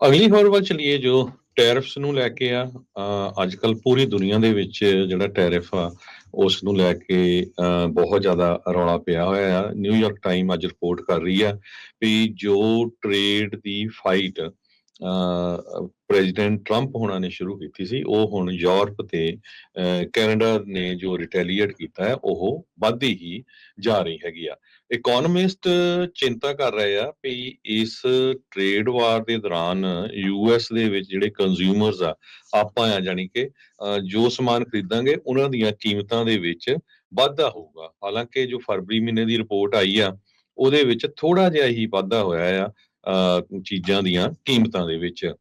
ਅਗਲੀ ਖਬਰ ਵੱਲ ਚਲੀਏ ਜੋ ਟੈਰਿਫਸ ਨੂੰ ਲੈ ਕੇ ਆ ਅੱਜ ਕੱਲ ਪੂਰੀ ਦੁਨੀਆ ਦੇ ਵਿੱਚ ਜਿਹੜਾ ਟੈਰਿਫ ਆ, ਉਸ ਨੂੰ ਲੈ ਕੇ ਬਹੁਤ ਜ਼ਿਆਦਾ ਰੌਲਾ ਪਿਆ ਹੋਇਆ ਆ। ਨਿਊਯਾਰਕ ਟਾਈਮ ਅੱਜ ਰਿਪੋਰਟ ਕਰ ਰਹੀ ਆ ਵੀ ਜੋ ਟ੍ਰੇਡ ਦੀ ਫਾਈਟ ਪ੍ਰੈਜ਼ੀਡੈਂਟ ਟਰੰਪ ਹੋਣਾ ਨੇ ਸ਼ੁਰੂ ਕੀਤੀ ਸੀ ਉਹ ਹੁਣ ਯੂਰਪ ਤੇ ਕੈਨੇਡਾ ਨੇ ਜੋ ਰਿਟੈਲੀਏਟ ਕੀਤਾ ਹੈ ਉਹ ਵੱਧਦੀ ਹੀ ਜਾ ਰਹੀ ਹੈਗੀ ਆ। ਇਕਨੋਮਿਸਟ ਚਿੰਤਾ ਕਰ ਰਹੇ ਆ ਵੀ ਇਸ ਟ੍ਰੇਡ ਵਾਰ ਦੇ ਦੌਰਾਨ ਯੂਐਸ ਦੇ ਵਿੱਚ ਜਿਹੜੇ ਕੰਜ਼ਿਊਮਰਸ ਆ ਆਪਾਂ ਆ ਜਾਣੀ ਕਿ ਅ, ਜੋ ਸਮਾਨ ਖਰੀਦਾਂਗੇ ਉਹਨਾਂ ਦੀਆਂ ਕੀਮਤਾਂ ਦੇ ਵਿੱਚ ਵਾਧਾ ਹੋਊਗਾ। ਹਾਲਾਂਕਿ ਜੋ ਫਰਵਰੀ ਮਹੀਨੇ ਦੀ ਰਿਪੋਰਟ ਆਈ ਆ ਉਹਦੇ ਵਿੱਚ ਥੋੜਾ ਜਿਹਾ ਹੀ ਵਾਧਾ ਹੋਇਆ ਆ ਚੀਜ਼ਾਂ ਦੀਆਂ ਕੀਮਤਾਂ ਦੇ ਵਿੱਚ।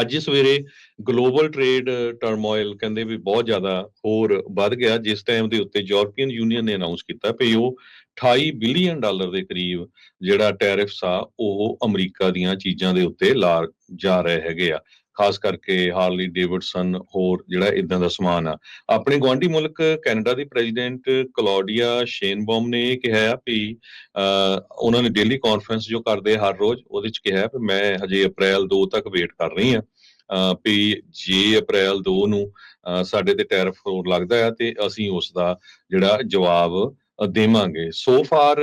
ਅੱਜ ਸਵੇਰੇ ਗਲੋਬਲ ਟ੍ਰੇਡ ਟਰਮੋਇਲ ਕਹਿੰਦੇ ਵੀ ਬਹੁਤ ਜ਼ਿਆਦਾ ਹੋਰ ਵੱਧ ਗਿਆ, ਜਿਸ ਟਾਈਮ ਦੇ ਉੱਤੇ ਯੂਰਪੀਅਨ ਯੂਨੀਅਨ ਨੇ ਅਨਾਉਂਸ ਕੀਤਾ ਵੀ ਉਹ 28 ਬਿਲੀਅਨ ਡਾਲਰ ਦੇ ਕਰੀਬ ਜਿਹੜਾ ਟੈਰਿਫਸ ਆ, ਉਹ ਅਮਰੀਕਾ ਦੀਆਂ ਚੀਜ਼ਾਂ ਦੇ ਉੱਤੇ ਲਾ, ਜਾ ਰਹੇ ਹੈਗੇ ਆ। ਖਾਸ ਕਰਕੇ ਹਾਰਲੀ ਡੇਵਿਡਸਨ ਹੋਰ ਜਿਹੜਾ ਇਦਾਂ ਦਾ ਸਮਾਨ ਆ। ਆਪਣੇ ਗਵਾਂਢੀ ਮੁਲਕ ਕੈਨੇਡਾ ਦੀ ਪ੍ਰੈਜ਼ੀਡੈਂਟ ਕਲੌਡੀਆ ਸ਼ੇਨਬੌਮ ਨੇ ਇਹ ਕਿਹਾ ਆ ਵੀ ਉਹਨਾਂ ਨੇ ਡੇਲੀ ਕਾਨਫਰੰਸ ਜੋ ਕਰਦੇ ਹਰ ਰੋਜ਼, ਉਹਦੇ ਚ ਕਿਹਾ ਵੀ ਮੈਂ ਹਜੇ ਅਪ੍ਰੈਲ 2 ਤੱਕ ਵੇਟ ਕਰ ਰਹੀ ਆ ਵੀ ਜੇ ਅਪ੍ਰੈਲ 2 ਨੂੰ ਸਾਡੇ ਤੇ ਟੈਰਿਫ ਹੋਰ ਲੱਗਦਾ ਆ ਤੇ ਅਸੀਂ ਉਸ ਦਾ ਜਿਹੜਾ ਜਵਾਬ ਦੇਵਾਂਗੇ। ਸੋ ਫਾਰ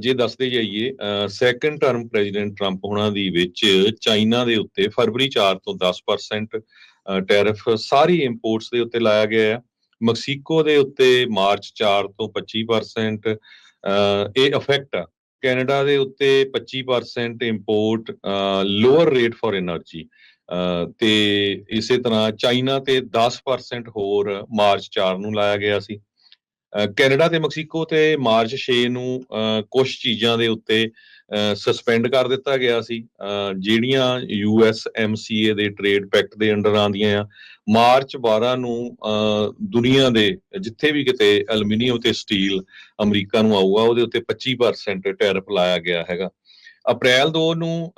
ਜੇ ਦੱਸਦੇ ਜਾਈਏ ਸੈਕੰਡ ਟਰਮ ਪ੍ਰੈਜ਼ੀਡੈਂਟ ਟਰੰਪ ਹੋਣਾ ਦੀ ਵਿੱਚ ਚਾਈਨਾ ਦੇ ਉੱਤੇ ਫਰਵਰੀ 4 ਤੋਂ 10% ਟੈਰਿਫ ਸਾਰੀ ਇੰਪੋਰਟਸ ਦੇ ਉੱਤੇ ਲਾਇਆ ਗਿਆ ਹੈ ਮੈਕਸੀਕੋ ਦੇ ਉੱਤੇ ਮਾਰਚ 4 ਤੋਂ 25% ਇਹ ਇਫੈਕਟ ਆ। ਕੈਨੇਡਾ ਦੇ ਉੱਤੇ 25% import lower rate for energy ਤੇ ਇਸੇ ਤਰ੍ਹਾਂ ਚਾਈਨਾ ਤੇ 10% ਹੋਰ ਮਾਰਚ 4 ਨੂੰ ਲਾਇਆ ਗਿਆ ਸੀ। ਕੈਨੇਡਾ ਤੇ ਮੈਕਸੀਕੋ ਤੇ ਮਾਰਚ 6 ਨੂੰ ਕੁਝ ਚੀਜ਼ਾਂ ਦੇ ਉੱਤੇ ਸਸਪੈਂਡ ਕਰ ਦਿੱਤਾ ਗਿਆ ਸੀ। ਅ, ਜਿਹੜੀਆਂ ਯੂਐਸ ਐਮਸੀਏ ਦੇ ਟ੍ਰੇਡ ਪੈਕਟ ਦੇ ਅੰਡਰ ਆਉਂਦੀਆਂ ਆ ਮਾਰਚ 12 ਨੂੰ ਦੁਨੀਆ ਦੇ ਜਿੱਥੇ ਵੀ ਕਿਤੇ ਐਲੂਮੀਨੀਅਮ ਤੇ ਸਟੀਲ ਅਮਰੀਕਾ ਨੂੰ ਆਊਗਾ ਉਹਦੇ ਉੱਤੇ 25% ਟੈਰਿਫ ਲਾਇਆ ਗਿਆ ਹੈਗਾ। ਅਪ੍ਰੈਲ 2 ਨੂੰ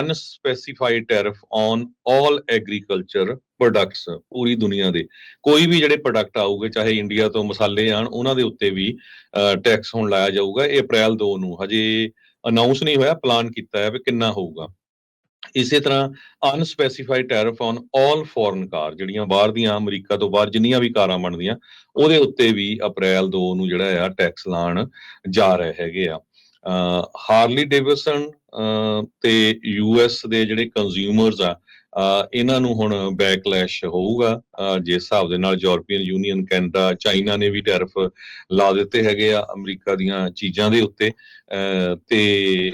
unspecified tariff on 올 agriculture products ਪੂਰੀ ਦੁਨੀਆ ਦੇ। ਕੋਈ ਵੀ ਜਿਹੜੇ ਪ੍ਰੋਡਕਟ ਆਊਗੇ, ਚਾਹੇ ਇੰਡੀਆ ਤੋਂ ਮਸਾਲੇ ਆਣ ਉਹਨਾਂ ਦੇ ਉੱਤੇ ਵੀ ਟੈਕਸ ਹੁਣ ਲਾਇਆ ਜਾਊਗਾ। ਇਹ ਅਪ੍ਰੈਲ 2 ਨੂੰ। ਹਜੇ ਅਨਾਉਂਸ ਨਹੀਂ ਹੋਇਆ ਪਲਾਨ ਕੀਤਾ ਹੈ ਵੀ ਕਿੰਨਾ ਹੋਊਗਾ। ਇਸੇ ਤਰ੍ਹਾਂ unspecified tariff on 올 foreign car ਜਿਹੜੀਆਂ ਬਾਹਰ ਦੀਆਂ, ਅਮਰੀਕਾ ਤੋਂ ਬਾਹਰ ਜਿੰਨੀਆਂ ਵੀ ਕਾਰਾਂ ਬਣਦੀਆਂ, ਉਹਦੇ ਉੱਤੇ ਵੀ ਅਪ੍ਰੈਲ 2 ਨੂੰ ਜਿਹੜਾ ਆ ਟੈਕਸ ਲਾਣ ਜਾ ਰਹੇ ਹੈਗੇ ਆ। ਹਾਰਲੀ ਡੇਵਿਡਸਨ ਤੇ ਯੂਐਸ ਦੇ ਜਿਹੜੇ ਕੰਜ਼ਿਊਮਰਸ ਆ ਇਹਨਾਂ ਨੂੰ ਹੁਣ ਬੈਕਲੈਸ਼ ਹੋਊਗਾ। ਅਹ ਜਿਸ ਹਿਸਾਬ ਦੇ ਨਾਲ ਯੂਰਪੀਅਨ ਯੂਨੀਅਨ, ਕੈਨੇਡਾ, ਚਾਈਨਾ ਨੇ ਵੀ ਟੈਰਿਫ ਲਾ ਦਿੱਤੇ ਹੈਗੇ ਆ ਅਮਰੀਕਾ ਦੀਆਂ ਚੀਜ਼ਾਂ ਦੇ ਉੱਤੇ। ਅਹ ਤੇ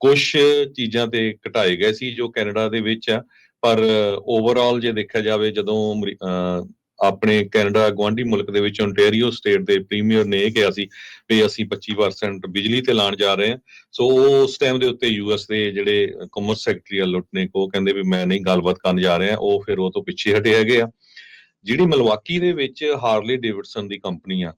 ਕੁਝ ਚੀਜ਼ਾਂ ਤੇ ਘਟਾਏ ਗਏ ਸੀ ਜੋ ਕੈਨੇਡਾ ਦੇ ਵਿੱਚ ਆ। ਪਰ ਓਵਰਆਲ ਜੇ ਦੇਖਿਆ ਜਾਵੇ, ਜਦੋਂ ਅਮਰੀ- ਅਹ ਆਪਣੇ ਕੈਨੇਡਾ ਗਵਾਂਢੀ ਮੁਲਕ ਦੇ ਵਿੱਚ ਓਨਟਾਰੀਓ ਸਟੇਟ ਦੇ ਪ੍ਰੀਮੀਅਰ ਨੇ ਇਹ ਕਿਹਾ ਸੀ ਵੀ ਅਸੀਂ 25% ਬਿਜਲੀ ਤੇ ਲਾਣ ਜਾ ਰਹੇ ਹਾਂ। ਸੋ ਉਸ ਟਾਈਮ ਦੇ ਉੱਤੇ ਯੂਐਸ ਦੇ ਜਿਹੜੇ ਕਮਰਸ ਸੈਕਟਰੀ ਆ ਲੁਟਨੇ ਕੋ ਕਹਿੰਦੇ ਵੀ ਮੈਂ ਨਹੀਂ ਗੱਲਬਾਤ ਕਰਨ ਜਾ ਰਿਹਾ, ਉਹ ਫਿਰ ਉਹ ਤੋਂ ਪਿੱਛੇ ਹਟੇ ਹੈਗੇ ਆ। ਜਿਹੜੀ ਮਲਵਾਕੀ ਦੇ ਵਿੱਚ ਹਾਰਲੇ ਡੇਵਿਡਸਨ ਦੀ ਕੰਪਨੀ ਆ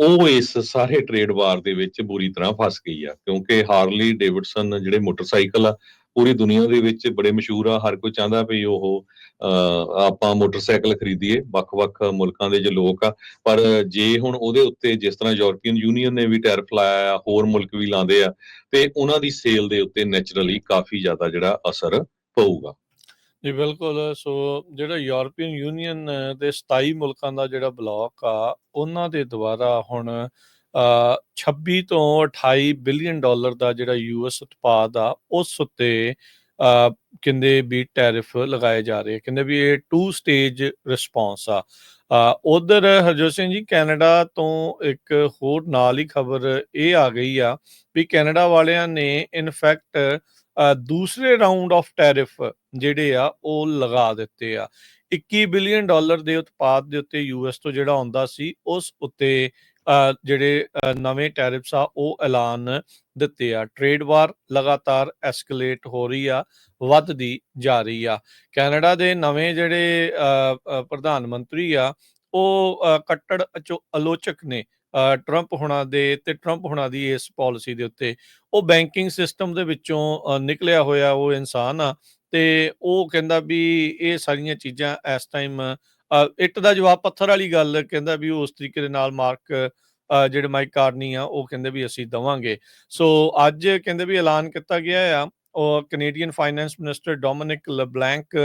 ਉਹ ਇਸ ਸਾਰੇ ਟ੍ਰੇਡ ਵਾਰ ਦੇ ਵਿੱਚ ਬੁਰੀ ਤਰ੍ਹਾਂ ਫਸ ਗਈ ਆ, ਕਿਉਂਕਿ ਹਾਰਲੀ ਡੇਵਿਡਸਨ ਜਿਹੜੇ ਮੋਟਰਸਾਈਕਲ ਆ ਪੂਰੀ ਦੁਨੀਆ ਦੇ ਵਿੱਚ ਬੜੇ ਮਸ਼ਹੂਰ ਆ, ਹਰ ਕੋਈ ਚਾਹੁੰਦਾ ਵੀ ਉਹ ਆਪਾਂ ਮੋਟਰਸਾਈਕਲ ਖਰੀਦੀਏ, ਵੱਖ-ਵੱਖ ਮੁਲਕਾਂ ਦੇ ਜੋ ਲੋਕ ਆ, ਪਰ ਜੇ ਹੁਣ ਉਹਦੇ ਉੱਤੇ ਜਿਸ ਤਰ੍ਹਾਂ ਯੂਰਪੀਅਨ ਯੂਨੀਅਨ ਨੇ ਵੀ ਟੈਰਿਫ ਲਾਇਆ ਆ, ਹੋਰ ਮੁਲਕ ਵੀ ਲਾਉਂਦੇ ਆ, ਤੇ ਉਹਨਾਂ ਦੀ ਸੇਲ ਦੇ ਉੱਤੇ ਨੇਚਰਲੀ ਕਾਫੀ ਜ਼ਿਆਦਾ ਜਿਹੜਾ ਅਸਰ ਪਊਗਾ। ਜੀ, ਬਿਲਕੁਲ, ਸੋ ਜਿਹੜਾ ਯੂਰਪੀਅਨ ਯੂਨੀਅਨ ਦੇ 27 ਮੁਲਕਾਂ ਦਾ ਜਿਹੜਾ ਬਲੌਕ ਆ, ਉਹਨਾਂ ਦੇ ਦੁਆਰਾ ਹੁਣ 26 ਤੋਂ 28 ਬਿਲੀਅਨ ਡਾਲਰ ਦਾ ਜਿਹੜਾ ਯੂਐਸ ਉਤਪਾਦ ਆ, ਉਸ ਉੱਤੇ ਕਹਿੰਦੇ ਵੀ ਟੈਰਿਫ ਲਗਾਏ ਜਾ ਰਹੇ ਕਹਿੰਦੇ ਵੀ ਇਹ ਟੂ ਸਟੇਜ ਰਿਸਪੌਂਸ ਆ। ਉਧਰ ਹਰਜੋਤ ਸਿੰਘ ਜੀ, ਕੈਨੇਡਾ ਤੋਂ ਇੱਕ ਹੋਰ ਨਾਲ ਹੀ ਖਬਰ ਇਹ ਆ ਗਈ ਆ ਵੀ ਕੈਨੇਡਾ ਵਾਲਿਆਂ ਨੇ ਇਨਫੈਕਟ ਦੂਸਰੇ ਰਾਉਂਡ ਆਫ ਟੈਰਿਫ ਜਿਹੜੇ ਆ, ਉਹ ਲਗਾ ਦਿੱਤੇ ਆ। 21 ਬਿਲੀਅਨ ਡਾਲਰ ਦੇ ਉਤਪਾਦ ਦੇ ਉੱਤੇ ਯੂਐਸ ਤੋਂ ਜਿਹੜਾ ਆਉਂਦਾ ਸੀ, ਉਸ ਉੱਤੇ ਜਿਹੜੇ ਨਵੇਂ ਟੈਰਿਫਸ ਆ, ਉਹ ਐਲਾਨ ਦਿੱਤੇ ਆ। ਟ੍ਰੇਡ ਵਾਰ ਲਗਾਤਾਰ ਐਸਕੇਲੇਟ ਹੋ ਰਹੀ ਆ, ਵੱਧਦੀ ਜਾ ਰਹੀ ਆ। ਕੈਨੇਡਾ ਦੇ ਨਵੇਂ ਜਿਹੜੇ ਪ੍ਰਧਾਨ ਮੰਤਰੀ ਆ, ਉਹ ਕੱਟੜ ਅਚੋ- ਆਲੋਚਕ ਨੇ। ਟਰੰਪ ਹੁਣਾਂ ਦੇ ਤੇ ਟਰੰਪ ਹੁਣਾਂ ਦੀ ਇਸ ਪਾਲਿਸੀ ਦੇ ਉੱਤੇ। ਉਹ ਬੈਂਕਿੰਗ ਸਿਸਟਮ ਦੇ ਵਿੱਚੋਂ ਨਿਕਲਿਆ ਹੋਇਆ ਉਹ ਇਨਸਾਨ ਆ ਤੇ ਉਹ ਕਹਿੰਦਾ ਵੀ ਇਹ ਸਾਰੀਆਂ ਚੀਜ਼ਾਂ ਇਸ ਟਾਈਮ ਇੱਟ ਦਾ ਜਵਾਬ ਪੱਥਰ ਵਾਲੀ ਗੱਲ ਕਹਿੰਦਾ ਵੀ ਉਸ ਤਰੀਕੇ ਦੇ ਨਾਲ ਮਾਰਕ ਜਿਹੜੇ ਮਾਈਕ ਕਾਰਨੀ ਆ, ਉਹ ਕਹਿੰਦੇ ਵੀ ਅਸੀਂ ਦਵਾਂਗੇ। ਸੋ ਅੱਜ ਕਹਿੰਦੇ ਵੀ ਐਲਾਨ ਕੀਤਾ ਗਿਆ ਆ, ਉਹ Canadian finance minister Dominic LeBlanc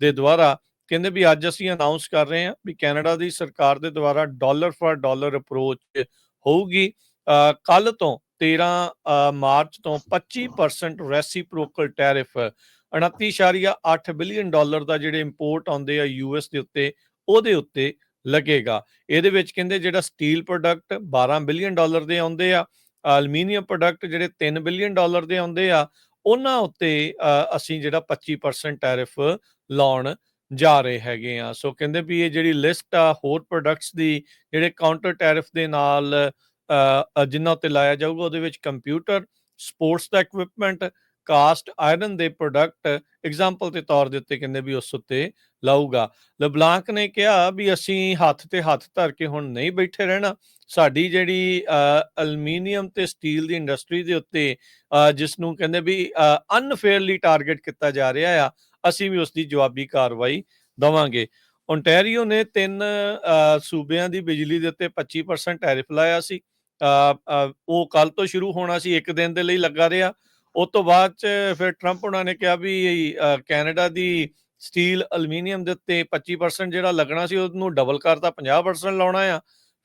ਦੇ ਦੁਆਰਾ, ਕਹਿੰਦੇ ਵੀ ਅੱਜ ਅਸੀਂ ਅਨਾਉਂਸ ਕਰ ਰਹੇ ਹਾਂ ਵੀ ਕੈਨੇਡਾ ਦੀ ਸਰਕਾਰ ਦੇ ਦੁਆਰਾ ਡਾਲਰ ਫਾਰ ਡਾਲਰ ਅਪਰੋਚ ਹੋਊਗੀ। ਕੱਲ ਤੋਂ 13 ਮਾਰਚ ਤੋਂ 25% ਰੈਸੀਪ੍ਰੋਕਲ ਟੈਰਿਫ 29.8 ਬਿਲੀਅਨ ਡਾਲਰ ਦਾ ਜਿਹੜੇ ਇੰਪੋਰਟ ਆਉਂਦੇ ਆ ਯੂਐਸ ਦੇ ਉੱਤੇ ਉਹਦੇ ਉੱਤੇ ਲੱਗੇਗਾ। ਇਹਦੇ ਵਿੱਚ ਕਹਿੰਦੇ ਜਿਹੜਾ ਸਟੀਲ ਪ੍ਰੋਡਕਟ 12 ਬਿਲੀਅਨ ਡਾਲਰ ਦੇ ਆਉਂਦੇ ਆ ਐਲੂਮੀਨੀਅਮ ਪ੍ਰੋਡਕਟ ਜਿਹੜੇ 3 ਬਿਲੀਅਨ ਡਾਲਰ ਦੇ ਆਉਂਦੇ ਆ ਉਹਨਾਂ ਉੱਤੇ ਅਸੀਂ ਜਿਹੜਾ 25% ਟੈਰਿਫ ਲਾਉਣ ਜਾ ਰਹੇ ਹੈਗੇ ਆ। ਸੋ ਕਹਿੰਦੇ ਵੀ ਇਹ ਜਿਹੜੀ ਲਿਸਟ ਆ ਹੋਰ ਪ੍ਰੋਡਕਟਸ ਦੀ ਜਿਹੜੇ ਕਾਊਂਟਰ ਟੈਰਿਫ ਦੇ ਨਾਲ ਅ, ਜਿਨ੍ਹਾਂ ਉੱਤੇ ਲਾਇਆ ਜਾਊਗਾ ਉਹਦੇ ਵਿੱਚ ਕੰਪਿਊਟਰ ਸਪੋਰਟਸ ਦਾ ਇਕਵਿਪਮੈਂਟ ਕਾਸਟ ਆਇਰਨ ਦੇ ਪ੍ਰੋਡਕਟ ਐਗਜ਼ਾਮਪਲ ਦੇ ਤੌਰ ਦੇ ਉੱਤੇ ਕਹਿੰਦੇ ਵੀ ਉਸ ਉੱਤੇ ਲਾਊਗਾ। ਲਬਲਾਂਕ ਨੇ ਕਿਹਾ ਵੀ ਅਸੀਂ ਹੱਥ ਤੇ ਹੱਥ ਧਰ ਕੇ ਹੁਣ ਨਹੀਂ ਬੈਠੇ ਰਹਿਣਾ। ਸਾਡੀ ਜਿਹੜੀ ਅਲਮੀਨੀਅਮ ਤੇ ਸਟੀਲ ਦੀ ਇੰਡਸਟਰੀ ਦੇ ਉੱਤੇ ਅ, ਜਿਸ ਨੂੰ ਕਹਿੰਦੇ ਵੀ ਅਨਫੇਅਰਲੀ ਟਾਰਗੇਟ ਕੀਤਾ ਜਾ ਰਿਹਾ ਆ ਅਸੀਂ ਵੀ ਉਸ ਦੀ ਜਵਾਬੀ ਕਾਰਵਾਈ ਦਵਾਂਗੇ। ਓਨਟਾਰੀਓ ਨੇ ਤਿੰਨ ਸੂਬਿਆਂ ਦੀ ਬਿਜਲੀ ਦੇ ਉੱਤੇ 25% ਟੈਰਿਫ ਲਾਇਆ ਸੀ। ਉਹ ਕੱਲ ਤੋਂ ਸ਼ੁਰੂ ਹੋਣਾ ਸੀ ਇੱਕ ਦਿਨ ਦੇ ਲਈ ਲੱਗਾ ਰਿਹਾ। ਉਸ ਤੋਂ ਬਾਅਦ ਚ ਫਿਰ ਟਰੰਪ ਉਹਨਾਂ ਨੇ ਕਿਹਾ ਵੀ ਕੈਨੇਡਾ ਦੀ ਸਟੀਲ ਐਲੂਮੀਨੀਅਮ ਦੇ ਉੱਤੇ 25% ਜਿਹੜਾ ਲੱਗਣਾ ਸੀ, ਉਹਨੂੰ ਡਬਲ ਕਰਤਾ 50% ਲਾਉਣਾ ਆ।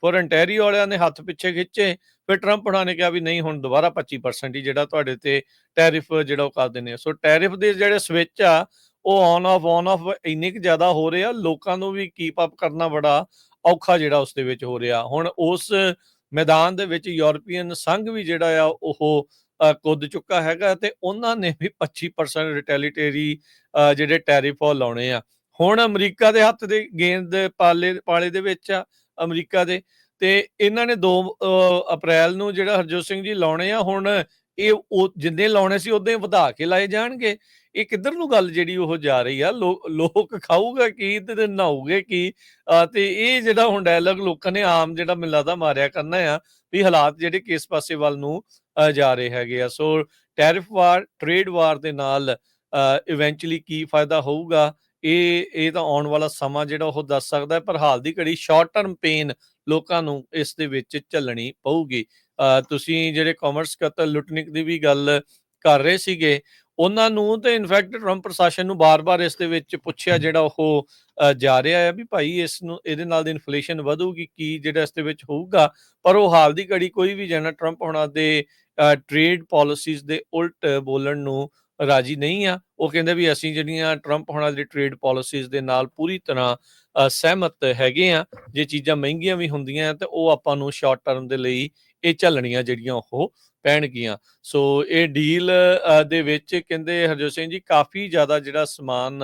ਫਿਰ ਅੰਟੈਰੀਓ ਵਾਲਿਆਂ ਨੇ ਹੱਥ ਪਿੱਛੇ ਖਿੱਚੇ, ਫਿਰ ਟਰੰਪ ਉਹਨਾਂ ਨੇ ਕਿਹਾ ਵੀ ਨਹੀਂ, ਹੁਣ ਦੁਬਾਰਾ 25% ਹੀ ਜਿਹੜਾ ਤੁਹਾਡੇ ਤੇ ਟੈਰਿਫ ਜਿਹੜਾ ਉਹ ਕਰ ਦਿੰਦੇ ਆ। ਸੋ ਟੈਰਿਫ ਦੇ ਜਿਹੜੇ ਸਵਿਚ ਆ, ਉਹ ਔਨ ਆਫ ਔਨ ਆਫ ਇੰਨੇ ਕੁ ਜ਼ਿਆਦਾ ਹੋ ਰਹੇ ਆ, ਲੋਕਾਂ ਨੂੰ ਵੀ ਕੀਪ ਅਪ ਕਰਨਾ ਬੜਾ ਔਖਾ ਜਿਹੜਾ ਉਸ ਦੇ ਵਿੱਚ ਹੋ ਰਿਹਾ। ਹੁਣ ਉਸ ਮੈਦਾਨ ਦੇ ਵਿੱਚ ਯੂਰਪੀਅਨ ਸੰਘ ਵੀ ਜਿਹੜਾ ਆ, ਉਹ ਕੁੱਦ ਚੁੱਕਾ ਹੈਗਾ ਤੇ ਉਹਨਾਂ ਨੇ ਵੀ 25% ਰਿਟੈਲੀਟੇਰੀ ਜਿਹੜੇ ਟੈਰਿਫ ਲਾਉਣੇ ਆ। ਹੁਣ ਅਮਰੀਕਾ ਦੇ ਹੱਥ ਦੇ ਗੇਂਦ ਪਾਲੇ ਪਾਲੇ ਦੇ ਵਿੱਚ ਆ ਅਮਰੀਕਾ ਦੇ ਤੇ ਇਹਨਾਂ ਨੇ 2 ਅਪ੍ਰੈਲ ਨੂੰ ਜਿਹੜਾ ਹਰਜੋਤ ਸਿੰਘ ਜੀ ਲਾਉਣੇ ਆ, ਹੁਣ ਇਹ ਜਿੰਨੇ ਲਾਉਣੇ ਸੀ ਉਦੋਂ ਵਧਾ ਕੇ ਲਾਏ ਜਾਣਗੇ। ਇਹ ਕਿੱਧਰ ਨੂੰ ਗੱਲ ਜਿਹੜੀ ਉਹ ਜਾ ਰਹੀ ਆ? ਲੋ- ਲੋਕ ਖਾਊਗਾ ਕੀ ਤੇ ਨਹਾਉਗੇ ਕੀ? ਤੇ ਇਹ ਜਿਹੜਾ ਹੁਣ ਡਾਇਲੌਗ ਲੋਕਾਂ ਨੇ ਆਮ ਜਿਹੜਾ ਮੈਨੂੰ ਲੱਗਦਾ ਮਾਰਿਆ ਕਰਨਾ ਆ ਵੀ ਹਾਲਾਤ ਜਿਹੜੇ ਕਿਸ ਪਾਸੇ ਵੱਲ ਨੂੰ ਜਾ ਰਹੇ ਹੈਗੇ ਆ। ਸੋ, ਟੈਰਿਫ ਵਾਰ, ਟ੍ਰੇਡ ਵਾਰ ਦੇ ਨਾਲ ਇਵੈਂਚੁਅਲੀ ਕੀ ਫਾਇਦਾ ਹੋਊਗਾ? ਇਹ ਇਹ ਤਾਂ ਆਉਣ ਵਾਲਾ ਸਮਾਂ ਜਿਹੜਾ ਉਹ ਦੱਸ ਸਕਦਾ ਹੈ, ਪਰ ਹਾਲ ਦੀ ਘੜੀ ਸ਼ਾਰਟ ਟਰਮ ਪੇਨ ਲੋਕਾਂ ਨੂੰ ਇਸ ਦੇ ਵਿੱਚ ਝੱਲਣੀ ਪਊਗੀ। ਤੁਸੀਂ ਜਿਹੜੇ ਕਾਮਰਸ ਕਤਲ ਲੁਟਨਿਕ ਦੀ ਵੀ ਗੱਲ ਕਰ ਰਹੇ ਸੀਗੇ, ਉਹਨਾਂ ਨੂੰ ਤੇ ਇਨਫੈਕਟ ਟਰੰਪ ਪ੍ਰਸ਼ਾਸਨ ਨੂੰ ਬਾਰ-ਬਾਰ ਇਸ ਦੇ ਵਿੱਚ ਪੁੱਛਿਆ ਜਿਹੜਾ ਉਹ ਜਾ ਰਿਹਾ ਹੈ ਵੀ ਭਾਈ ਇਸ ਨੂੰ, ਇਹਦੇ ਨਾਲ ਦੀ ਇਨਫਲੇਸ਼ਨ ਵਧੂਗੀ, ਕੀ ਜਿਹੜਾ ਇਸ ਦੇ ਵਿੱਚ ਹੋਊਗਾ? ਪਰ ਉਹ ਹਾਲ ਦੀ ਘੜੀ ਕੋਈ ਵੀ ਜਨਾ ਟਰੰਪ ਹੋਣਾ ਦੇ ਟ੍ਰੇਡ ਪਾਲਿਸੀਜ਼ ਦੇ ਉਲਟ ਬੋਲਣ ਨੂੰ ਰਾਜੀ ਨਹੀਂ ਆ। ਉਹ ਕਹਿੰਦੇ ਵੀ ਅਸੀਂ ਜਿਹੜੀਆਂ ਟਰੰਪ ਹੋਣਾ ਦੀ ਟ੍ਰੇਡ ਪਾਲਿਸੀਜ਼ ਦੇ ਨਾਲ ਪੂਰੀ ਤਰ੍ਹਾਂ ਸਹਿਮਤ ਹੈਗੇ ਆ, ਜੇ ਚੀਜ਼ਾਂ ਮਹਿੰਗੀਆਂ ਵੀ ਹੁੰਦੀਆਂ ਤੇ ਉਹ ਆਪਾਂ ਨੂੰ ਸ਼ਾਰਟ ਟਰਮ ਦੇ ਲਈ ਇਹ ਝੱਲਣੀਆਂ ਜਿਹੜੀਆਂ ਉਹ ਪੈਣਗੀਆਂ। ਸੋ ਇਹ ਡੀਲ ਦੇ ਵਿੱਚ ਕਹਿੰਦੇ ਹਰਜੋਤ ਸਿੰਘ ਜੀ ਕਾਫੀ ਜ਼ਿਆਦਾ ਜਿਹੜਾ ਸਮਾਨ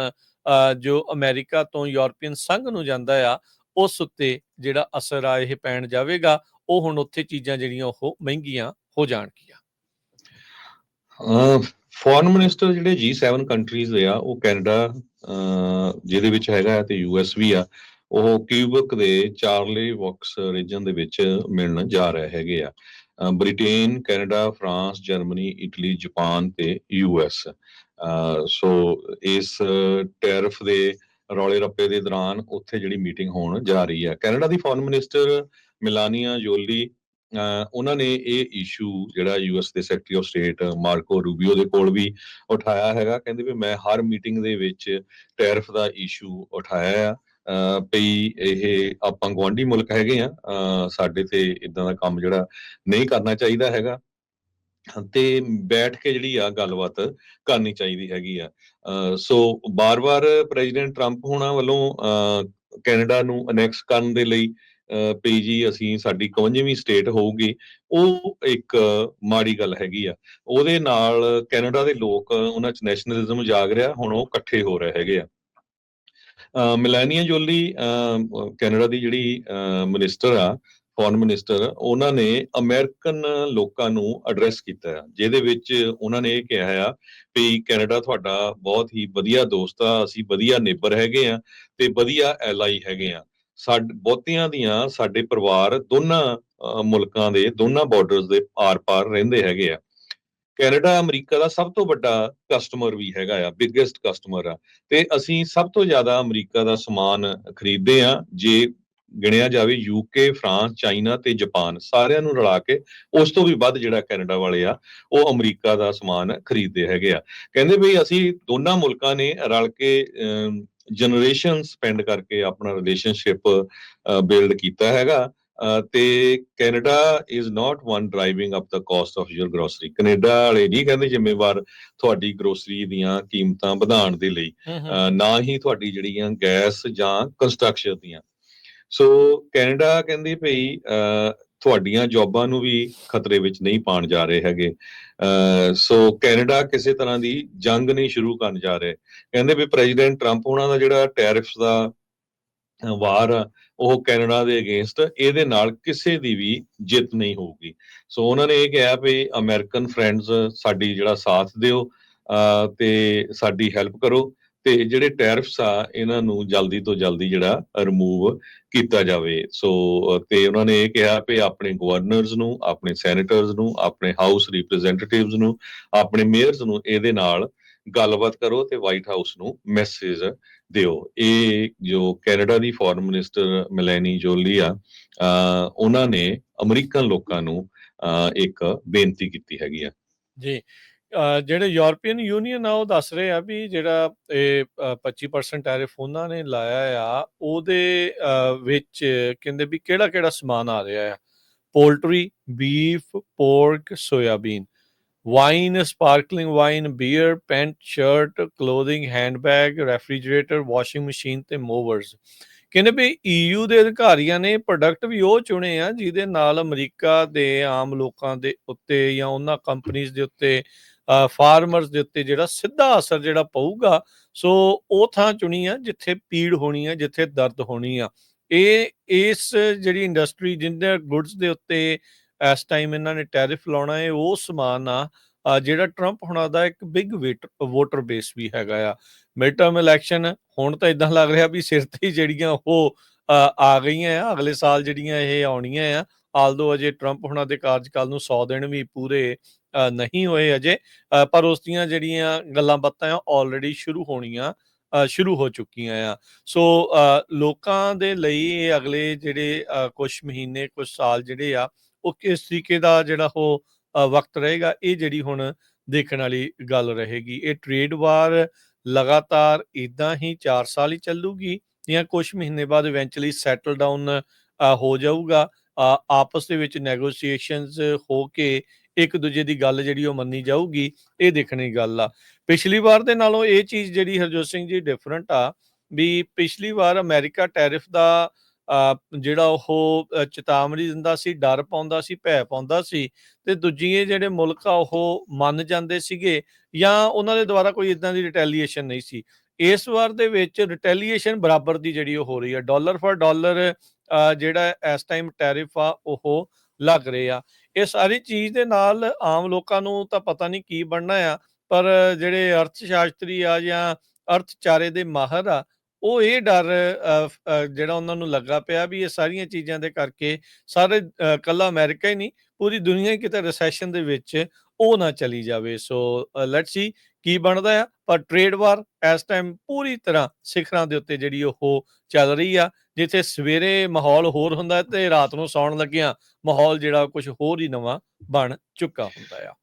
ਜੋ ਅਮਰੀਕਾ ਤੋਂ ਯੂਰਪੀਅਨ ਸੰਘ ਨੂੰ ਜਾਂਦਾ ਆ, ਉਸ ਉੱਤੇ ਜਿਹੜਾ ਅਸਰ ਆ ਇਹ ਪੈਣ ਜਾਵੇਗਾ। ਉਹ ਹੁਣ ਉੱਥੇ ਚੀਜ਼ਾਂ ਜਿਹੜੀਆਂ ਉਹ ਮਹਿੰਗੀਆਂ ਹੋ ਜਾਣਗੀਆਂ ਫੋਰਨ ਮਿਨਿਸਟਰ ਜਿਹੜੇ G7 ਕੰਟਰੀਜ਼ ਦੇ ਆ, ਉਹ ਕੈਨੇਡਾ ਜਿਹਦੇ ਵਿੱਚ ਹੈਗਾ ਤੇ ਯੂਐਸ ਵੀ ਆ, ਉਹ ਕਿਊਬਕ ਦੇ ਚਾਰਲੀ ਵੌਕਸ ਰੀਜਨ ਦੇ ਵਿੱਚ ਮਿਲਣ ਜਾ ਰਹੇ ਹੈਗੇ ਆ। Britain, Canada, France, Germany, Italy, Japan ਤੇ ਯੂਐਸ ਸੋ ਇਸ ਟੈਰਫ ਦੇ ਰੌਲੇ ਰੱਪੇ ਦੇ ਦੌਰਾਨ ਉੱਥੇ ਜਿਹੜੀ ਮੀਟਿੰਗ ਹੋਣ ਜਾ ਰਹੀ ਹੈ ਕੈਨੇਡਾ ਦੀ ਫੋਰਨ ਮਿਨਿਸਟਰ ਮਿਲਾਨੀਆ ਜੋਲੀ ਉਹਨਾਂ ਨੇ ਇਹ ਇਸ਼ੂ ਜਿਹੜਾ ਯੂਐਸ ਦੇ secretary of state Marco Rubio ਦੇ ਕੋਲ ਵੀ ਉਠਾਇਆ ਹੈਗਾ। ਕਹਿੰਦੇ ਵੀ ਮੈਂ ਹਰ ਮੀਟਿੰਗ ਦੇ ਵਿੱਚ ਟੈਰਿਫ ਦਾ ਇਸ਼ੂ ਉਠਾਇਆ ਆ। ਪਈ ਇਹ ਆਪਾਂ ਗੁਆਂਢੀ ਮੁਲਕ ਹੈਗੇ ਆ ਸਾਡੇ ਤੇ ਇਦਾਂ ਦਾ ਕੰਮ ਜਿਹੜਾ ਨਹੀਂ ਕਰਨਾ ਚਾਹੀਦਾ ਹੈਗਾ। ਤੇ ਬੈਠ ਕੇ ਜਿਹੜੀ ਆ ਗੱਲਬਾਤ ਕਰਨੀ ਚਾਹੀਦੀ ਹੈਗੀ ਆ। ਅਹ ਸੋ ਬਾਰ-ਬਾਰ ਪ੍ਰੈਜ਼ੀਡੈਂਟ ਟਰੰਪ ਹੋਣਾ ਵੱਲੋਂ, ਅਹ ਕੈਨੇਡਾ ਨੂੰ ਅਨੈਕਸ ਕਰਨ ਦੇ ਲਈ ਪਈ ਜੀ ਅਸੀਂ, ਸਾਡੀ 51ਵੀਂ ਸਟੇਟ ਹੋਊਗੀ, ਉਹ ਇੱਕ ਮਾੜੀ ਗੱਲ ਹੈਗੀ ਆ। ਉਹਦੇ ਨਾਲ ਕੈਨੇਡਾ ਦੇ ਲੋਕ, ਉਹਨਾਂ ਚ ਨੈਸ਼ਨਲਿਜ਼ਮ ਜਾਗ ਰਿਹਾ, ਹੁਣ ਉਹ ਇਕੱਠੇ ਹੋ ਰਹੇ ਹੈਗੇ ਆ। ਅਹ ਮਿਲਾਨੀਆ ਜੋਲੀ ਅਹ ਕੈਨੇਡਾ ਦੀ ਜਿਹੜੀ ਮਿਨਿਸਟਰ ਆ ਫੋਰਨ ਮਿਨਿਸਟਰ ਉਹਨਾਂ ਨੇ ਅਮਰੀਕਨ ਲੋਕਾਂ ਨੂੰ ਐਡਰੈਸ ਕੀਤਾ ਹੈ ਜਿਹਦੇ ਵਿੱਚ ਉਹਨਾਂ ਨੇ ਇਹ ਕਿਹਾ ਆ ਵੀ ਕੈਨੇਡਾ ਤੁਹਾਡਾ ਬਹੁਤ ਹੀ ਵਧੀਆ ਦੋਸਤ ਆ, ਅਸੀਂ ਵਧੀਆ ਨੇਬਰ ਹੈਗੇ ਆ ਤੇ ਵਧੀਆ ਐਲਾਈ ਹੈਗੇ ਆ। ਸਾਡ, ਬਹੁਤਿਆਂ ਦੀਆਂ ਸਾਡੇ ਪਰਿਵਾਰ ਦੋਨਾਂ ਮੁਲਕਾਂ ਦੇ ਦੋਨਾਂ ਬਾਰਡਰਸ ਦੇ ਆਰ-ਪਾਰ ਰਹਿੰਦੇ ਹੈਗੇ ਆ। ਕੈਨੇਡਾ, ਅਮਰੀਕਾ ਦਾ ਸਭ ਤੋਂ ਵੱਡਾ ਕਸਟਮਰ ਵੀ ਹੈਗਾ ਆ ਬਿਗੇਸਟ ਕਸਟਮਰ ਆ। ਤੇ ਅਸੀਂ ਸਭ ਤੋਂ ਜ਼ਿਆਦਾ ਅਮਰੀਕਾ ਦਾ ਸਮਾਨ ਖਰੀਦਦੇ ਆ, ਜੇ ਗਿਣਿਆ ਜਾਵੇ ਯੂਕੇ ਫਰਾਂਸ ਚਾਈਨਾ ਤੇ ਜਾਪਾਨ ਸਾਰਿਆਂ ਨੂੰ ਰਲਾ ਕੇ ਉਸ ਤੋਂ ਵੀ ਵੱਧ ਜਿਹੜਾ ਕੈਨੇਡਾ ਵਾਲੇ ਆ, ਉਹ ਅਮਰੀਕਾ ਦਾ ਸਮਾਨ ਖਰੀਦਦੇ ਹੈਗੇ ਆ। ਕਹਿੰਦੇ ਵੀ ਅਸੀਂ ਦੋਨਾਂ ਮੁਲਕਾਂ ਨੇ ਰਲ ਕੇ ਜਨਰੇਸ਼ਨ ਸਪੈਂਡ ਕਰਕੇ ਆਪਣਾ ਰਿਲੇਸ਼ਨਸ਼ਿਪ ਬਿਲਡ ਕੀਤਾ ਹੈਗਾ। ਤੇ Canada is not one driving up the cost of your grocery Canada ਵਾਲੇ ਨਹੀਂ ਕਹਿੰਦੇ ਜ਼ਿੰਮੇਵਾਰ ਤੁਹਾਡੀ ਗਰੋਸਰੀ ਦੀਆਂ ਕੀਮਤਾਂ ਵਧਾਉਣ ਦੇ ਲਈ। ਨਾ ਹੀ ਤੁਹਾਡੀ ਜਿਹੜੀਆਂ ਗੈਸ ਜਾਂ ਕੰਸਟਰਕਸ਼ਨ ਦੀਆਂ। ਸੋ ਕੈਨੇਡਾ ਕਹਿੰਦੀ ਭਈ ਤੁਹਾਡੀਆਂ ਜੌਬਾਂ ਨੂੰ ਵੀ ਖਤਰੇ ਵਿੱਚ ਨਹੀਂ ਪਾਣ ਜਾ ਰਹੇ ਹੈਗੇ। ਅਹ ਸੋ ਕੈਨੇਡਾ ਕਿਸੇ ਤਰ੍ਹਾਂ ਦੀ ਜੰਗ ਨਹੀਂ ਸ਼ੁਰੂ ਕਰਨ ਜਾ ਰਹੇ। ਕਹਿੰਦੇ ਵੀ ਪ੍ਰੈਜ਼ੀਡੈਂਟ ਟਰੰਪ ਉਹਨਾਂ ਦਾ ਜਿਹੜਾ ਟੈਰਿਫਸ ਦਾ ਵਾਰ ਆ, ਉਹ ਕੈਨੇਡਾ ਦੇ ਅਗੇਂਸਟ ਇਹਦੇ ਨਾਲ ਕਿਸੇ ਦੀ ਵੀ ਜਿੱਤ ਨਹੀਂ ਹੋਊਗੀ। ਸੋ ਉਹਨਾਂ ਨੇ ਇਹ ਕਿਹਾ ਵੀ ਅਮਰੀਕਨ ਫਰੈਂਡਸ ਸਾਡੀ ਜਿਹੜਾ ਸਾਥ ਦਿਓ ਅਹ ਤੇ ਸਾਡੀ ਹੈਲਪ ਕਰੋ। ਤੇ ਜਿਹੜੇ ਟੈਰਿਫਸ ਆ, ਇਹਨਾਂ ਨੂੰ ਜਲਦੀ ਤੋਂ ਜਲਦੀ ਜਿਹੜਾ ਰਿਮੂਵ ਕੀਤਾ ਜਾਵੇ। ਸੋ ਤੇ ਉਹਨਾਂ ਨੇ ਇਹ ਕਿਹਾ ਵੀ ਆਪਣੇ ਗਵਰਨਰਸ ਨੂੰ, ਆਪਣੇ ਸੈਨੇਟਰਸ ਨੂੰ, ਆਪਣੇ ਹਾਊਸ ਰਿਪਰੈਜ਼ੈਂਟੇਟਿਵਸ ਨੂੰ, ਆਪਣੇ ਮੇਅਰਸ ਨੂੰ ਇਹਦੇ ਨਾਲ ਗੱਲਬਾਤ ਕਰੋ ਤੇ ਵਾਈਟ ਹਾਊਸ ਨੂੰ ਮੈਸੇਜ ਦਿਓ। ਇਹ ਜੋ ਕੈਨੇਡਾ ਦੀ ਫੋਰਨ ਮਿਨਿਸਟਰ ਮੈਲੈਨੀ ਜੋਲੀ ਆ ਉਹਨਾਂ ਨੇ ਅਮਰੀਕਨ ਲੋਕਾਂ ਨੂੰ, ਅਹ, ਇੱਕ ਬੇਨਤੀ ਕੀਤੀ ਹੈਗੀ ਆ। ਜੀ। ਜਿਹੜੇ ਯੂਰਪੀਅਨ ਯੂਨੀਅਨ ਆ ਉਹ ਦੱਸ ਰਹੇ ਆ ਵੀ ਜਿਹੜਾ ਇਹ ਅ, 25% ਟੈਰਿਫ ਉਹਨਾਂ ਨੇ ਲਾਇਆ ਆ ਉਹਦੇ ਵਿੱਚ ਕਹਿੰਦੇ ਵੀ ਕਿਹੜਾ ਕਿਹੜਾ ਸਮਾਨ ਆ ਰਿਹਾ ਆ? Poultry beef pork soybean wine sparkling wine beer pant shirt clothing handbag refrigerator washing machine ਤੇ ਮੋਵਰਸ ਕਹਿੰਦੇ ਵੀ ਈਯੂ ਦੇ ਅਧਿਕਾਰੀਆਂ ਨੇ ਪ੍ਰੋਡਕਟ ਵੀ ਉਹ ਚੁਣੇ ਆ ਜਿਹਦੇ ਨਾਲ ਅਮਰੀਕਾ ਦੇ ਆਮ ਲੋਕਾਂ ਦੇ ਉੱਤੇ ਜਾਂ ਉਹਨਾਂ ਕੰਪਨੀਆਂ ਦੇ ਉੱਤੇ ਫਾਰਮਰਸ ਦੇ ਉੱਤੇ ਜਿਹੜਾ ਸਿੱਧਾ ਅਸਰ ਜਿਹੜਾ ਪਊਗਾ, ਸੋ ਉਹ ਥਾਂ ਚੁਣੀ ਆ ਜਿੱਥੇ ਪੀੜ ਹੋਣੀ ਆ, ਜਿੱਥੇ ਦਰਦ ਹੋਣੀ ਆ। ਇਹ, ਇਸ ਜਿਹੜੀ ਇੰਡਸਟਰੀ ਜਿੰਦੇ ਗੁੱਡਸ ਦੇ ਉੱਤੇ ਇਸ ਟਾਈਮ ਇਹਨਾਂ ਨੇ ਟੈਰਿਫ ਲਾਉਣਾ ਹੈ ਉਹ ਸਮਾਨ ਆ ਜਿਹੜਾ ਟਰੰਪ ਹੁਣਾਂ ਦਾ ਇੱਕ ਬਿਗ ਵੋਟਰ ਬੇਸ ਵੀ ਹੈਗਾ ਆ। ਮਿਡ ਟਰਮ ਇਲੈਕਸ਼ਨ ਹੁਣ ਤਾਂ ਇਦਾਂ ਲੱਗ ਰਿਹਾ ਵੀ ਸਿਰ ਤੇ ਜਿਹੜੀਆਂ ਉਹ ਆ ਗਈਆਂ ਆ, ਅਗਲੇ ਸਾਲ ਜਿਹੜੀਆਂ ਇਹ ਆਉਣੀਆਂ ਆ, ਆਲਦੋ ਅਜੇ ਟਰੰਪ ਹੁਣਾਂ ਦੇ ਕਾਰਜਕਾਲ ਨੂੰ 100 ਦਿਨ ਵੀ ਪੂਰੇ ਨਹੀਂ ਹੋਏ ਅਜੇ। ਪਰ ਉਸ ਦੀਆਂ ਜਿਹੜੀਆਂ ਗੱਲਾਂ ਬਾਤਾਂ ਆ ਆਲਰੇਡੀ ਸ਼ੁਰੂ ਹੋਣੀਆਂ ਸ਼ੁਰੂ ਹੋ ਚੁੱਕੀਆਂ ਆ। ਸੋ ਲੋਕਾਂ ਦੇ ਲਈ ਇਹ ਅਗਲੇ ਜਿਹੜੇ ਕੁਝ ਮਹੀਨੇ ਕੁਝ ਸਾਲ ਜਿਹੜੇ ਆ, ਉਹ ਕਿਸ ਤਰੀਕੇ ਦਾ ਜਿਹੜਾ ਉਹ ਵਕਤ ਰਹੇਗਾ, ਇਹ ਜਿਹੜੀ ਹੁਣ ਦੇਖਣ ਵਾਲੀ ਗੱਲ ਰਹੇਗੀ। ਇਹ ਟ੍ਰੇਡ ਵਾਰ ਲਗਾਤਾਰ ਇਦਾਂ ਹੀ 4 ਸਾਲ ਹੀ ਚੱਲੂਗੀ ਜਾਂ ਕੁਝ ਮਹੀਨੇ ਬਾਅਦ ਇਵੈਂਚੁਅਲੀ ਸੈਟਲ ਡਾਊਨ ਹੋ ਜਾਊਗਾ। ਆਪਸ ਦੇ ਵਿੱਚ ਨੈਗੋਸੀਏਸ਼ਨਸ ਹੋ ਕੇ ਇੱਕ ਦੂਜੇ ਦੀ ਗੱਲ ਜਿਹੜੀ ਉਹ ਮੰਨੀ ਜਾਊਗੀ, ਇਹ ਦੇਖਣੀ ਗੱਲ ਆ। ਪਿਛਲੀ ਵਾਰ ਦੇ ਨਾਲੋਂ ਇਹ ਚੀਜ਼ ਜਿਹੜੀ ਹਰਜੋਤ ਸਿੰਘ ਜੀ ਡਿਫਰੈਂਟ ਆ ਵੀ ਪਿਛਲੀ ਵਾਰ ਅਮਰੀਕਾ ਟੈਰਿਫ ਦਾ ਜਿਹੜਾ ਉਹ ਚੇਤਾਵਨੀ ਦਿੰਦਾ ਸੀ, ਡਰ ਪਾਉਂਦਾ ਸੀ, ਭੈ ਪਾਉਂਦਾ ਸੀ ਤੇ ਦੂਜੀਏ ਜਿਹੜੇ ਮੁਲਕ ਆ ਉਹ ਮੰਨ ਜਾਂਦੇ ਸੀਗੇ ਜਾਂ ਉਹਨਾਂ ਦੇ ਦੁਆਰਾ ਕੋਈ ਇਦਾਂ ਦੀ ਰਿਟੈਲੀਏਸ਼ਨ ਨਹੀਂ ਸੀ। ਇਸ ਵਾਰ ਦੇ ਵਿੱਚ ਰਿਟੈਲੀਏਸ਼ਨ ਬਰਾਬਰ ਦੀ ਜਿਹੜੀ ਉਹ ਹੋ ਰਹੀ ਹੈ ਡਾਲਰ ਫॉर ਡਾਲਰ ਜਿਹੜਾ ਇਸ ਟਾਈਮ ਟੈਰਿਫ ਆ ਉਹ ਲੱਗ ਰਹੇ ਆ। ਇਹ ਸਾਰੀ ਚੀਜ਼ ਦੇ ਨਾਲ ਆਮ ਲੋਕਾਂ ਨੂੰ ਤਾਂ ਪਤਾ ਨਹੀਂ ਕੀ ਬਣਨਾ ਆ ਪਰ ਜਿਹੜੇ ਅਰਥ ਸ਼ਾਸਤਰੀ ਆ ਜਾਂ ਅਰਥਚਾਰੇ ਦੇ ਮਾਹਰ ਆ ਉਹ ਇਹ ਡਰ ਜਿਹੜਾ ਉਹਨਾਂ ਨੂੰ ਲੱਗਾ ਪਿਆ ਵੀ ਇਹ ਸਾਰੀਆਂ ਚੀਜ਼ਾਂ ਦੇ ਕਰਕੇ ਸਾਰੇ ਅ, ਕੱਲਾ ਅਮਰੀਕਾ ਹੀ ਨਹੀਂ ਪੂਰੀ ਦੁਨੀਆ ਹੀ ਕਿਤੇ ਰਿਸੈਸ਼ਨ ਦੇ ਵਿੱਚ ਉਹ ਨਾ ਚਲੀ ਜਾਵੇ। ਸੋ ਲੈਟਸ ਸੀ ਕੀ ਬਣਦਾ ਆ ਪਰ ਟ੍ਰੇਡ ਵਾਰ ਇਸ ਟਾਈਮ ਪੂਰੀ ਤਰ੍ਹਾਂ ਸਿਖਰਾਂ ਦੇ ਉੱਤੇ ਜਿਹੜੀ ਉਹ ਚੱਲ ਰਹੀ ਆ ਜਿੱਥੇ ਸਵੇਰੇ ਮਾਹੌਲ ਹੋਰ ਹੁੰਦਾ ਤੇ ਰਾਤ ਨੂੰ ਸੌਣ ਲੱਗਿਆਂ, ਮਾਹੌਲ ਜਿਹੜਾ ਕੁਝ ਹੋਰ ਹੀ ਨਵਾਂ ਬਣ ਚੁੱਕਾ ਹੁੰਦਾ ਆ।